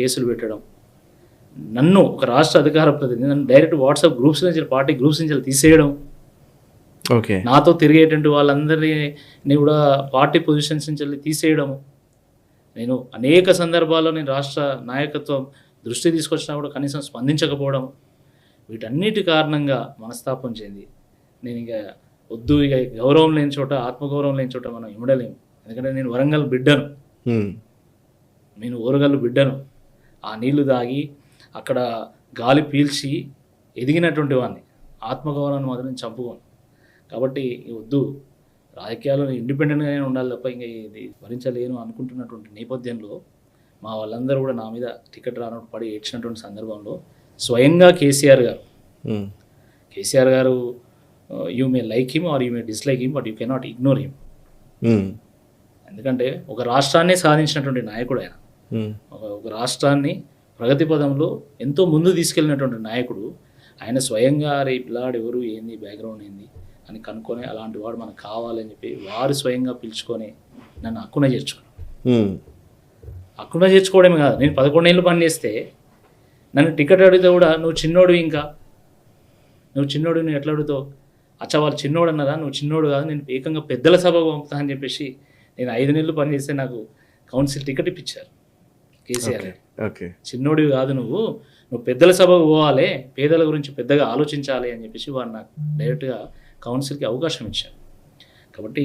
కేసులు పెట్టడం. నన్ను ఒక రాష్ట్ర అధికార ప్రతినిధి నన్ను డైరెక్ట్ వాట్సాప్ గ్రూప్స్ నుంచి పార్టీ గ్రూప్స్ నుంచి తీసేయడం. ఓకే. నాతో తిరిగేటువంటి వాళ్ళందరినీ కూడా పార్టీ పొజిషన్స్ నుంచి వెళ్ళి తీసేయడము. నేను అనేక సందర్భాల్లో నేను రాష్ట్ర నాయకత్వం దృష్టి తీసుకొచ్చినా కూడా కనీసం స్పందించకపోవడం. వీటన్నిటి కారణంగా మనస్తాపం చెంది. నేను ఇక వద్దు ఇక గౌరవం లేని చోట ఆత్మగౌరవం లేని చోట మనం ఇమ్మడలేము ఎందుకంటే నేను వరంగల్ బిడ్డను. నేను ఓరగల్లు బిడ్డను. ఆ నీళ్ళు దాగి అక్కడ గాలి పీల్చి ఎదిగినటువంటి వాడిని ఆత్మగౌరవాన్ని మాత్రం చంపుకోను. కాబట్టి వద్దు. రాజకీయాల్లో ఇండిపెండెంట్గానే ఉండాలి తప్ప ఇంకా ఇది భరించలేను అనుకుంటున్నటువంటి నేపథ్యంలో మా వాళ్ళందరూ కూడా నా మీద టికెట్ రానప్పుడు పడి ఏడ్చినటువంటి సందర్భంలో స్వయంగా కేసీఆర్ గారు కేసీఆర్ గారు you may like him or you may dislike him but you cannot ignore him. ఎందుకంటే ఒక రాష్ట్రాన్ని సాధించినటువంటి నాయకుడు ఆయన. ఒక రాష్ట్రాన్ని ప్రగతి పదంలో ఎంతో ముందు తీసుకెళ్ళినటువంటి నాయకుడు ఆయన స్వయంగా రే పిల్లాడు ఎవరు? ఏంది? బ్యాక్గ్రౌండ్ ఏంది? అని కనుక్కొని అలాంటి వాడు మనకు కావాలని చెప్పి వారు స్వయంగా పిలుచుకొని నన్ను హక్కున చేర్చుకున్నాను ఉమ్, హక్కున చేర్చుకోవడమే కాదు. నేను పదకొండేళ్ళు పని చేస్తే నన్ను టికెట్ అడిగితే కూడా నువ్వు చిన్నోడు ఇంకా. నువ్వు చిన్నోడు నువ్వు ఎట్లా అడుగుతావు? అచ్చా వాళ్ళు చిన్నోడు అన్నారా? నువ్వు చిన్నోడు కాదు. నేను ఏకంగా పెద్దల సభకు పంపుతా అని చెప్పేసి నేను ఐదు నెలలు పని చేస్తే నాకు కౌన్సిల్ టికెట్ ఇప్పించారు. కేసీఆర్. ఓకే. చిన్నోడివి కాదు నువ్వు. నువ్వు పెద్దల సభకు పోవాలి పేదల గురించి పెద్దగా ఆలోచించాలి అని చెప్పేసి వారు నాకు డైరెక్ట్గా కౌన్సిల్కి అవకాశం ఇచ్చారు కాబట్టి